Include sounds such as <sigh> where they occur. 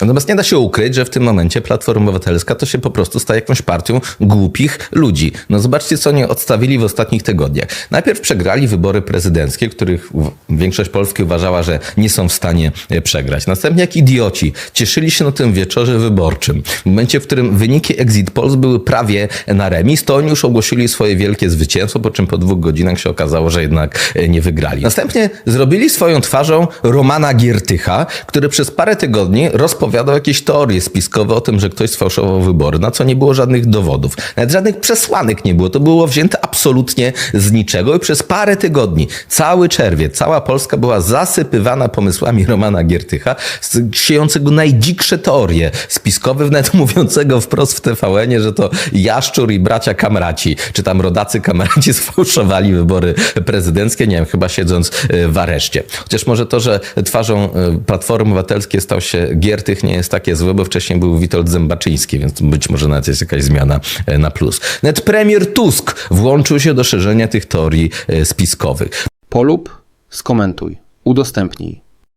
Natomiast nie da się ukryć, że w tym momencie Platforma Obywatelska to się po prostu staje jakąś partią głupich ludzi. No zobaczcie, co oni odstawili w ostatnich tygodniach. Najpierw przegrali wybory prezydenckie, których większość Polski uważała, że nie są w stanie e, przegrać. Następnie jak idioci cieszyli się na tym wieczorze wyborczym. W momencie, w którym wyniki exit polls były prawie na remis, to oni już ogłosili swoje wielkie zwycięstwo, po czym po dwóch godzinach się okazało, że jednak e, nie wygrali. Następnie zrobili swoją twarzą Romana Giertycha, który przez parę tygodni rozpowiadał jakieś teorie spiskowe o tym, że ktoś sfałszował wybory, na co nie było żadnych dowodów. Nawet żadnych przesłanek nie było. To było wzięte absolutnie z niczego i przez parę tygodni, cały czerwiec, cała Polska była zasypywana pomysłami Romana Giertycha, siejącego najdziksze teorie spiskowe, nawet <laughs> mówiącego wprost w TVN-ie, że to Jaszczur i bracia Kamraci, czy tam rodacy Kamraci <laughs> sfałszowali wybory prezydenckie, nie wiem, chyba siedząc e, w areszcie. Chociaż może to, że twarzą e, Platformy Obywatelskiej stał się Giertych nie jest takie złe, bo wcześniej był Witold Zębaczyński, więc być może nawet jest jakaś zmiana e, na plus. Nawet premier Tusk włączył się do szerzenia tych teorii e, spiskowych. Polub, skomentuj, udostępnij.